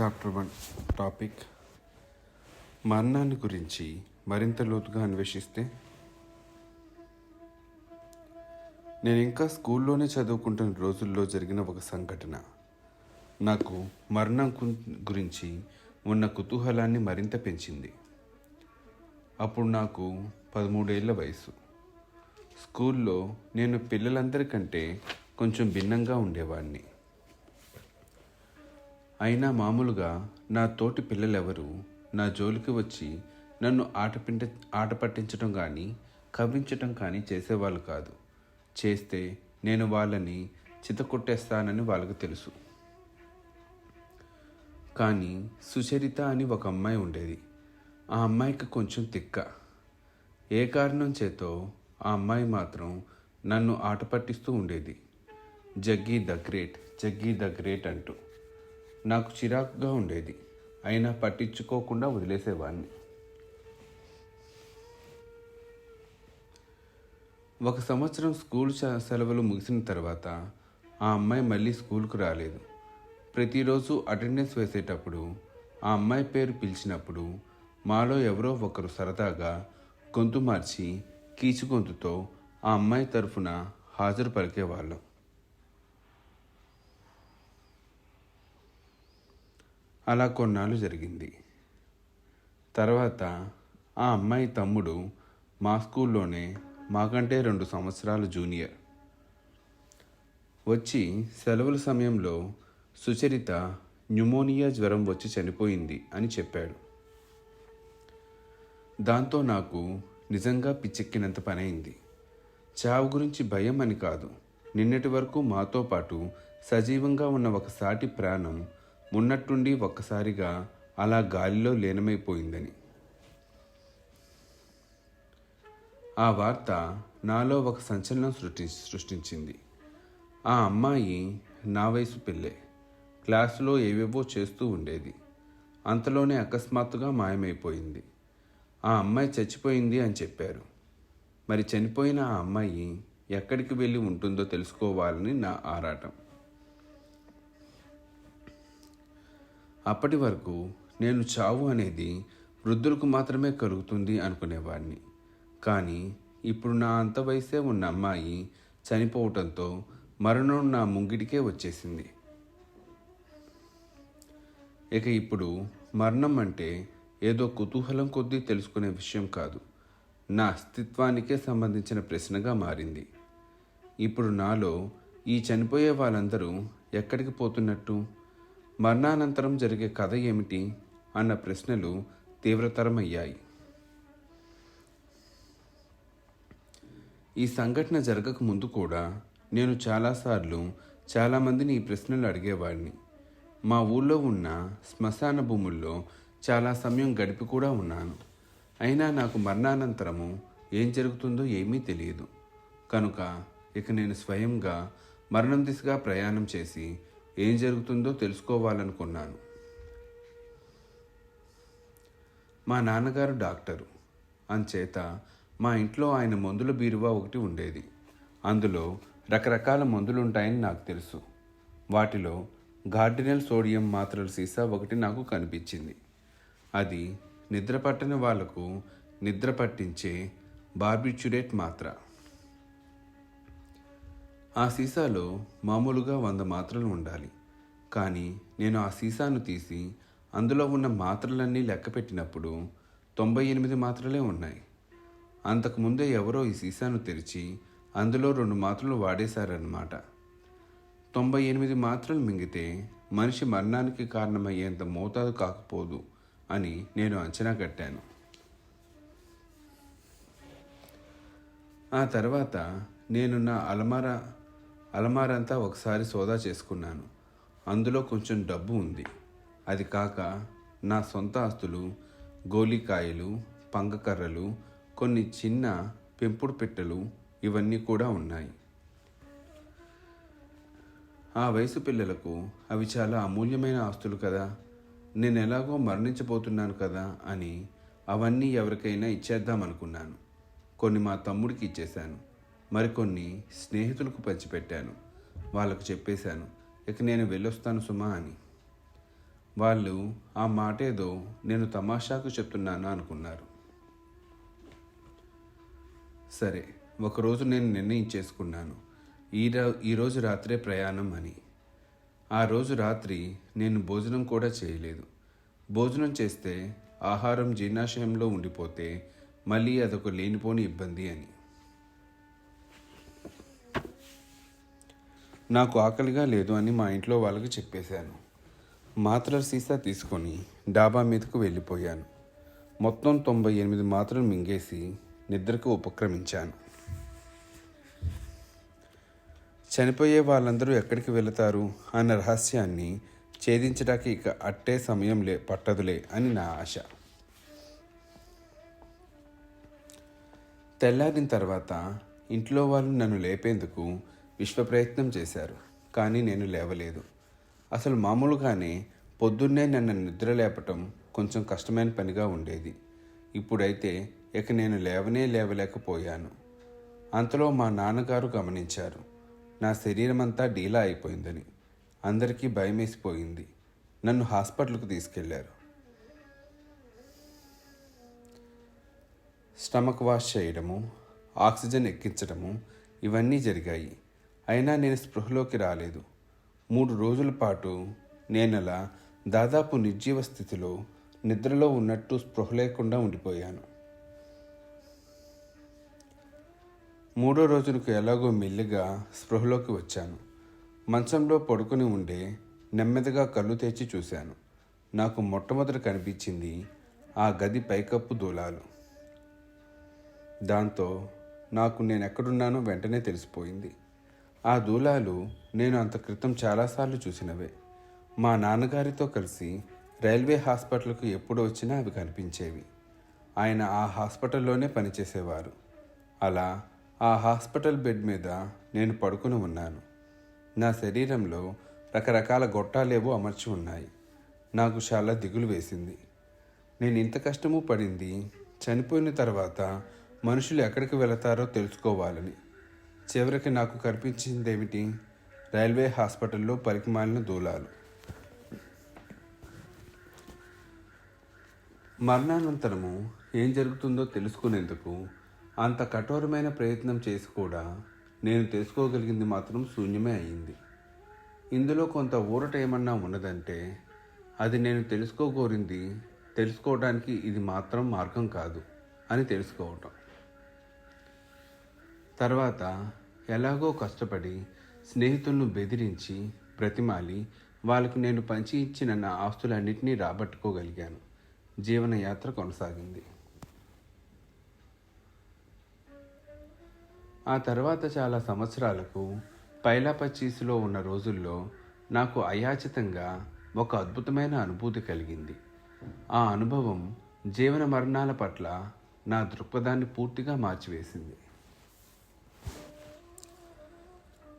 Chapter one topic మరణాన్ని గురించి మరింత లోతుగా అన్వేషిస్తే? నేను ఇంకా స్కూల్లోనే చదువుకుంటున్న రోజుల్లో జరిగిన ఒక సంఘటన. నాకు మరణం గురించి ఉన్న కుతూహలాన్ని మరింత పెంచింది. అప్పుడు నాకు పదమూడేళ్ళ వయసు. స్కూల్లో నేను పిల్లలందరికంటే కొంచెం భిన్నంగా ఉండేవాడిని అయినా మామూలుగా నా తోటి పిల్లలెవరూ నా జోలికి వచ్చి నన్ను ఆటపిండ ఆట పట్టించడం కానీ కవ్వించటం కానీ చేసేవాళ్ళు కాదు. చేస్తే నేను వాళ్ళని చితకొట్టేస్తానని వాళ్ళకు తెలుసు. కానీ సుచరిత అని ఒక అమ్మాయి ఉండేది. ఆ అమ్మాయికి కొంచెం తిక్క. ఏ కారణం చేతో ఆ అమ్మాయి మాత్రం నన్ను ఆట పట్టిస్తూ ఉండేది. Jaggi the great Jaggi the great అంటూ. నాకు చిరాకుగా ఉండేది. అయినా పట్టించుకోకుండా వదిలేసేవాడిని ఒక సంవత్సరం స్కూల్ సెలవులు ముగిసిన తర్వాత ఆ అమ్మాయి మళ్ళీ స్కూల్కు రాలేదు. ప్రతిరోజు అటెండెన్స్ వేసేటప్పుడు ఆ అమ్మాయి పేరు పిలిచినప్పుడు మాలో ఎవరో ఒకరు సరదాగా గొంతు మార్చి కీచు గొంతుతో ఆ అమ్మాయి తరఫున హాజరు పలికేవాళ్ళం. అలా కొన్నాళ్ళు జరిగింది. తర్వాత ఆ అమ్మాయి తమ్ముడు మా స్కూల్లోనే మాకంటే రెండు సంవత్సరాలు జూనియర్. వచ్చి సెలవుల సమయంలో సుచరిత న్యూమోనియా జ్వరం వచ్చి చనిపోయింది అని చెప్పాడు. దాంతో నాకు నిజంగా పిచ్చెక్కినంత పనైంది. చావు గురించి భయం అని కాదు. నిన్నటి వరకు మాతో పాటు సజీవంగా ఉన్న ఒక సాటి ప్రాణం ఉన్నట్టుండి ఒక్కసారిగా అలా గాలిలో లీనమైపోయిందని. ఆ వార్త నాలో ఒక సంచలనం సృష్టి సృష్టించింది. ఆ అమ్మాయి నా వయసు పిల్లే క్లాసులో ఏవేవో చేస్తూ ఉండేది. అంతలోనే అకస్మాత్తుగా మాయమైపోయింది. ఆ అమ్మాయి చచ్చిపోయింది అని చెప్పారు. మరి చనిపోయిన ఆ అమ్మాయి ఎక్కడికి వెళ్ళి ఉంటుందో తెలుసుకోవాలని నా ఆరాటం. అప్పటి వరకు నేను చావు అనేది వృద్ధులకు మాత్రమే కలుగుతుంది అనుకునేవాడిని కానీ ఇప్పుడు నా అంత వయసే ఉన్న అమ్మాయి చనిపోవటంతో మరణం నా ముంగిటికే వచ్చేసింది. ఇక ఇప్పుడు మరణం అంటే ఏదో కుతూహలం కొద్దీ తెలుసుకునే విషయం కాదు. నా అస్తిత్వానికే సంబంధించిన ప్రశ్నగా మారింది. ఇప్పుడు నాలో ఈ చనిపోయే వాళ్ళందరూ ఎక్కడికి పోతున్నట్టు? మరణానంతరం జరిగే కథ ఏమిటి అన్న ప్రశ్నలు తీవ్రతరమయ్యాయి. ఈ సంఘటన జరగక ముందు కూడా నేను చాలాసార్లు చాలామందిని ఈ ప్రశ్నలు అడిగేవాడిని. మా ఊళ్ళో ఉన్న శ్మశాన భూముల్లో చాలా సమయం గడిపి కూడా ఉన్నాను. అయినా నాకు మరణానంతరము ఏం జరుగుతుందో ఏమీ తెలియదు. కనుక ఇక నేను స్వయంగా మరణం దిశగా ప్రయాణం చేసి ఏం జరుగుతుందో తెలుసుకోవాలనుకున్నాను. మా నాన్నగారు డాక్టరు. అంచేత మా ఇంట్లో ఆయన మందుల బీరువా ఒకటి ఉండేది. అందులో రకరకాల మందులుంటాయని నాకు తెలుసు. వాటిలో గార్డినల్ సోడియం మాత్రల సీసా ఒకటి నాకు కనిపించింది. అది నిద్ర పట్టని వాళ్ళకు నిద్ర పట్టించే బార్బిచ్యురేట్ మాత్ర. ఆ సీసాలో మామూలుగా వంద మాత్రలు ఉండాలి. కానీ నేను ఆ సీసాను తీసి అందులో ఉన్న మాత్రలన్నీ లెక్క పెట్టినప్పుడు తొంభై ఎనిమిది మాత్రలే ఉన్నాయి. అంతకుముందే ఎవరో ఈ సీసాను తెరిచి అందులో రెండు మాత్రలు వాడేశారన్నమాట. తొంభై ఎనిమిది మాత్రలు మింగితే మనిషి మరణానికి కారణమయ్యేంత మోతాదు కాకపోదు అని నేను అంచనా కట్టాను. ఆ తర్వాత నేను నా అలమారా అలమారంతా ఒకసారి సోదా చేసుకున్నాను. అందులో కొంచెం డబ్బు ఉంది. అది కాక నా సొంత ఆస్తులు గోలికాయలు పంగకర్రలు కొన్ని చిన్న పెంపుడు పెట్టెలు ఇవన్నీ కూడా ఉన్నాయి. ఆ వయసు పిల్లలకు అవి చాలా అమూల్యమైన ఆస్తులు కదా. నేను ఎలాగో మరణించబోతున్నాను కదా అని అవన్నీ ఎవరికైనా ఇచ్చేద్దామనుకున్నాను. కొన్ని మా తమ్ముడికి ఇచ్చేశాను. మరికొన్ని స్నేహితులకు పంచిపెట్టాను. వాళ్ళకు చెప్పేశాను ఇక నేను వెళ్ళొస్తాను సుమా అని. వాళ్ళు ఆ మాట ఏదో నేను తమాషాకు చెప్తున్నాను అనుకున్నారు. సరే ఒకరోజు నేను నిర్ణయించేసుకున్నాను ఈ ఈరోజు రాత్రే ప్రయాణం అని. ఆ రోజు రాత్రి నేను భోజనం కూడా చేయలేదు. భోజనం చేస్తే ఆహారం జీర్ణాశయంలో ఉండిపోతే మళ్ళీ అదొక లేనిపోని ఇబ్బంది అని. నాకు ఆకలిగా లేదు అని మా ఇంట్లో వాళ్ళకి చెప్పేశాను. మాత్రల సీసా తీసుకొని డాబా మీదకు వెళ్ళిపోయాను. మొత్తం తొంభై ఎనిమిది మాత్రలు మింగేసి నిద్రకు ఉపక్రమించాను. చనిపోయే వాళ్ళందరూ ఎక్కడికి వెళతారు అన్న రహస్యాన్ని ఛేదించడానికి ఇక అట్టే సమయం లే పట్టదులే అని నా ఆశ. తెల్లారిన తర్వాత ఇంట్లో వాళ్ళు నన్ను లేపేందుకు విశ్వప్రయత్నం చేశారు కానీ నేను లేవలేదు. అసలు మామూలుగానే పొద్దున్నే నన్ను నిద్ర లేపటం కొంచెం కష్టమైన పనిగా ఉండేది. ఇప్పుడైతే ఇక నేను లేవనే లేవలేకపోయాను. అంతలో మా నాన్నగారు గమనించారు నా శరీరమంతా డీలా అయిపోయిందని. అందరికీ భయమేసిపోయింది. నన్ను హాస్పిటల్కు తీసుకెళ్ళారు. స్టమక్ వాష్ చేయడము ఆక్సిజన్ ఎక్కించడము ఇవన్నీ జరిగాయి. అయినా నేను స్పృహలోకి రాలేదు. మూడు రోజుల పాటు నేనలా దాదాపు నిర్జీవ స్థితిలో నిద్రలో ఉన్నట్టు స్పృహ లేకుండా ఉండిపోయాను. మూడో రోజునకు ఎలాగో మెల్లిగా స్పృహలోకి వచ్చాను. మంచంలో పడుకుని ఉండే నెమ్మదిగా కళ్ళు తెచ్చి చూశాను. నాకు మొట్టమొదట కనిపించింది ఆ గది పైకప్పు దూలాలు. దాంతో నాకు నేను ఎక్కడున్నానో వెంటనే తెలిసిపోయింది. ఆ దూలాలు నేను అంత క్రితం చాలాసార్లు చూసినవే. మా నాన్నగారితో కలిసి రైల్వే హాస్పిటల్కు ఎప్పుడు వచ్చినా అవి కనిపించేవి. ఆయన ఆ హాస్పిటల్లోనే పనిచేసేవారు. అలా ఆ హాస్పిటల్ బెడ్ మీద నేను పడుకుని ఉన్నాను. నా శరీరంలో రకరకాల గొట్టాలేవో అమర్చి ఉన్నాయి. నాకు చాలా దిగులు వేసింది. నేను ఇంత కష్టము పడింది చనిపోయిన తర్వాత మనుషులు ఎక్కడికి వెళతారో తెలుసుకోవాలని. చివరికి నాకు కనిపించిందేమిటి? రైల్వే హాస్పిటల్లో పలికిమాలిన దూలాలు. మరణానంతరము ఏం జరుగుతుందో తెలుసుకునేందుకు అంత కఠోరమైన ప్రయత్నం చేసి కూడా నేను తెలుసుకోగలిగింది మాత్రం శూన్యమే అయింది. ఇందులో కొంత ఊరట ఏమన్నా ఉన్నదంటే అది నేను తెలుసుకోగోరింది తెలుసుకోవడానికి ఇది మాత్రం మార్గం కాదు అని తెలుసుకోవటం. తర్వాత ఎలాగో కష్టపడి స్నేహితులను బెదిరించి ప్రతిమాలి వాళ్ళకు నేను పంచి ఇచ్చిన నా ఆస్తులన్నింటినీ రాబట్టుకోగలిగాను. జీవనయాత్ర కొనసాగింది. ఆ తర్వాత చాలా సంవత్సరాలకు పైలాపచ్చీసులో ఉన్న రోజుల్లో నాకు అయాచితంగా ఒక అద్భుతమైన అనుభూతి కలిగింది. ఆ అనుభవం జీవన మరణాల పట్ల నా దృక్పథాన్ని పూర్తిగా మార్చివేసింది.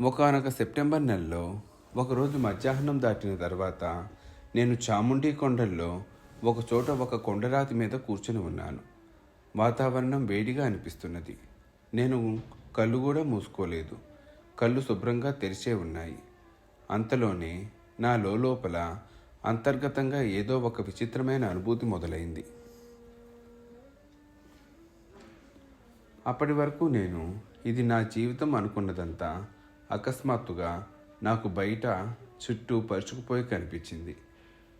ఒకనొక సెప్టెంబర్ నెలలో ఒకరోజు మధ్యాహ్నం దాటిన తర్వాత నేను చాముండి కొండల్లో ఒక చోట ఒక కొండరాతి మీద కూర్చుని ఉన్నాను. వాతావరణం వేడిగా అనిపిస్తున్నది. నేను కళ్ళు కూడా మూసుకోలేదు. కళ్ళు శుభ్రంగా తెరిచే ఉన్నాయి. అంతలోనే నా లోపల అంతర్గతంగా ఏదో ఒక విచిత్రమైన అనుభూతి మొదలైంది. అప్పటి వరకు నేను ఇది నా జీవితం అనుకున్నదంతా అకస్మాత్తుగా నాకు బయట చుట్టూ పరుచుకుపోయి కనిపించింది.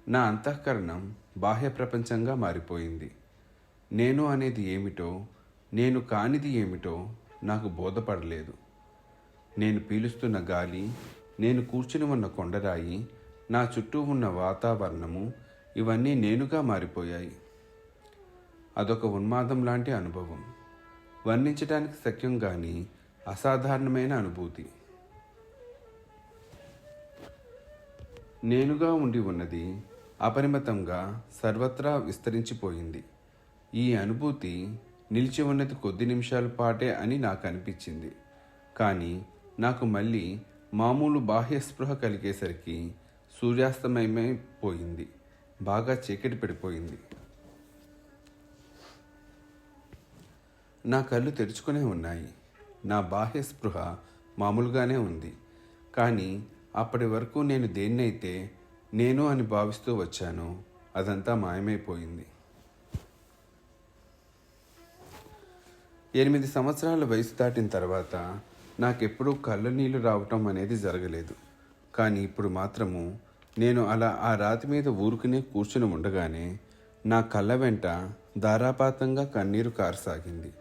నా అంతఃకరణం బాహ్య ప్రపంచంగా మారిపోయింది. నేను అనేది ఏమిటో నేను కానిది ఏమిటో నాకు బోధపడలేదు. నేను పీలుస్తున్న గాలి నేను కూర్చుని ఉన్న కొండరాయి నా చుట్టూ ఉన్న వాతావరణము ఇవన్నీ నేనుగా మారిపోయాయి. అదొక ఉన్మాదం లాంటి అనుభవం. వర్ణించడానికి శక్యం కానీ అసాధారణమైన అనుభూతి. నేనుగా ఉండి ఉన్నది అపరిమితంగా సర్వత్రా విస్తరించిపోయింది. ఈ అనుభూతి నిలిచి ఉన్నది కొద్ది నిమిషాల పాటే అని నాకు అనిపించింది కానీ నాకు మళ్ళీ మామూలు బాహ్య స్పృహ కలిగేసరికి సూర్యాస్తమయమైపోయింది బాగా చీకటి పడిపోయింది. నా కళ్ళు తెరుచుకునే ఉన్నాయి. నా బాహ్య స్పృహ మామూలుగానే ఉంది. కానీ అప్పటి వరకు నేను దేన్నైతే నేను అని భావిస్తూ వచ్చానో అదంతా మాయమైపోయింది. ఎనిమిది సంవత్సరాల వయసు దాటిన తర్వాత నాకెప్పుడూ కళ్ళ నీళ్ళు రావటం అనేది జరగలేదు. కానీ ఇప్పుడు మాత్రము నేను అలా ఆ రాతి మీద ఊరుకునే కూర్చుని ఉండగానే నా కళ్ళ వెంట ధారాపాతంగా కన్నీరు కారసాగింది.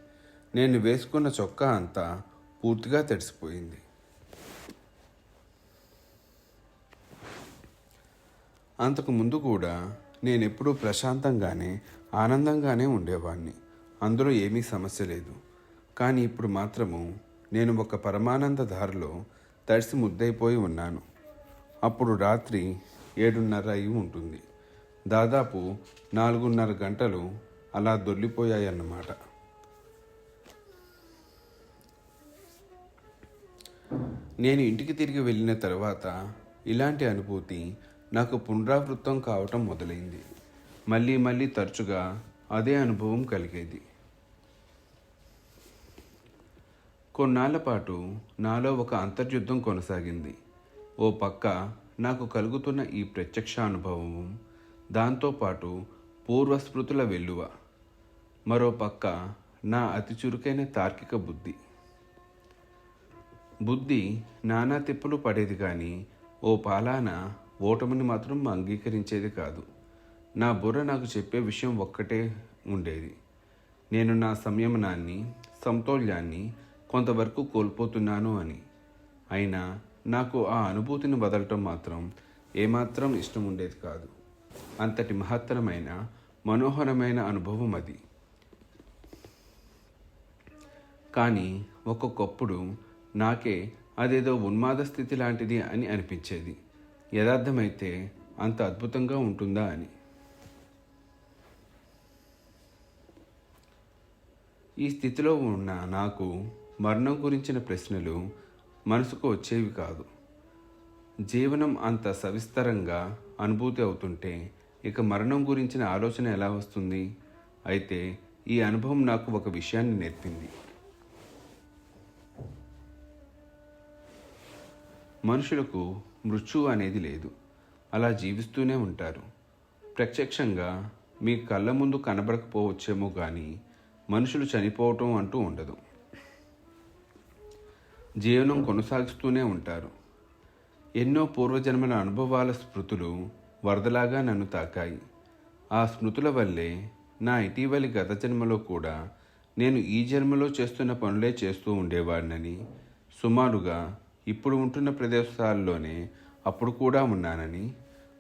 నేను వేసుకున్న చొక్కా అంతా పూర్తిగా తడిసిపోయింది. అంతకు ముందు కూడా నేను ఎప్పుడూ ప్రశాంతంగానే ఆనందంగానే ఉండేవాడిని అందులో ఏమీ సమస్య లేదు. కానీ ఇప్పుడు మాత్రము నేను ఒక పరమానంద దారిలో తడిసి ముద్దైపోయి ఉన్నాను. అప్పుడు రాత్రి ఏడున్నర అయి ఉంటుంది. దాదాపు నాలుగున్నర గంటలు అలా దొల్లిపోయాయన్నమాట నేను ఇంటికి తిరిగి వెళ్ళిన తర్వాత ఇలాంటి అనుభూతి నాకు పునరావృతం కావటం మొదలైంది. మళ్ళీ మళ్ళీ తరచుగా అదే అనుభవం కలిగేది. కొన్నాళ్ళ పాటు నాలో ఒక అంతర్యుద్ధం కొనసాగింది. ఓ పక్క నాకు కలుగుతున్న ఈ ప్రత్యక్ష అనుభవము దాంతోపాటు పూర్వస్మృతుల వెల్లువ. మరో పక్క నా అతి చురుకైన తార్కిక బుద్ధి. బుద్ధి నానా తిప్పులు పడేది కానీ ఓ పాలాన ఓటమిని మాత్రం అంగీకరించేది కాదు. నా బుర్ర నాకు చెప్పే విషయం ఒక్కటే ఉండేది. నేను నా సంయమనాన్ని సమతౌల్యాన్ని కొంతవరకు కోల్పోతున్నాను అని. అయినా నాకు ఆ అనుభూతిని వదలటం మాత్రం ఏమాత్రం ఇష్టం ఉండేది కాదు. అంతటి మహత్తరమైన మనోహరమైన అనుభవం అది. కానీ ఒక్కొక్కప్పుడు నాకే అదేదో ఉన్మాద స్థితి లాంటిది అని అనిపించేది. యథార్థమైతే అంత అద్భుతంగా ఉంటుందా అని. ఈ స్థితిలో ఉన్న నాకు మరణం గురించిన ప్రశ్నలు మనసుకు వచ్చేవి కాదు. జీవనం అంత సవిస్తరంగా అనుభూతి అవుతుంటే ఇక మరణం గురించిన ఆలోచన ఎలా వస్తుంది? అయితే ఈ అనుభవం నాకు ఒక విషయాన్ని నేర్పింది. మనుషులకు మృత్యు అనేది లేదు. అలా జీవిస్తూనే ఉంటారు. ప్రత్యక్షంగా మీ కళ్ళ ముందు కనబడకపోవచ్చేమో కానీ మనుషులు చనిపోవటం అంటూ ఉండదు. జీవనం కొనసాగిస్తూనే ఉంటారు. ఎన్నో పూర్వజన్మల అనుభవాల స్మృతులు వరదలాగా నన్ను తాకాయి. ఆ స్మృతుల వల్లే నా ఇటీవలి గత జన్మలో కూడా నేను ఈ జన్మలో చేస్తున్న పనులే చేస్తూ ఉండేవాడినని సుమారుగా ఇప్పుడు ఉంటున్న ప్రదేశాల్లోనే అప్పుడు కూడా ఉన్నానని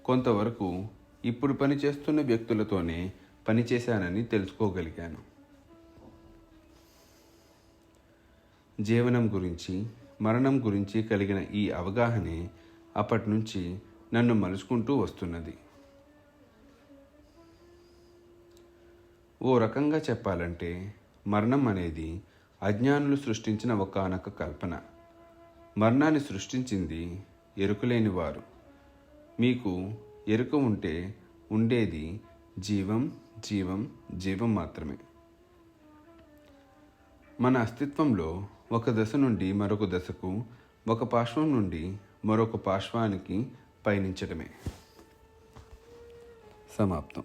కొంతవరకు ఇప్పుడు పనిచేస్తున్న వ్యక్తులతోనే పనిచేశానని తెలుసుకోగలిగాను. జీవనం గురించి మరణం గురించి కలిగిన ఈ అవగాహనే అప్పటి నుంచి నన్ను మలుచుకుంటూ వస్తున్నది. ఓ రకంగా చెప్పాలంటే మరణం అనేది అజ్ఞానులు సృష్టించిన ఒకనొక కల్పన. మరణాన్ని సృష్టించింది ఎరుకలేని వారు మీకు ఎరుక ఉంటే ఉండేది జీవం జీవం జీవం మాత్రమే. మన అస్తిత్వంలో ఒక దశ నుండి మరొక దశకు ఒక పార్శ్వం నుండి మరొక పార్శ్వానికి పయనించడమే. సమాప్తం.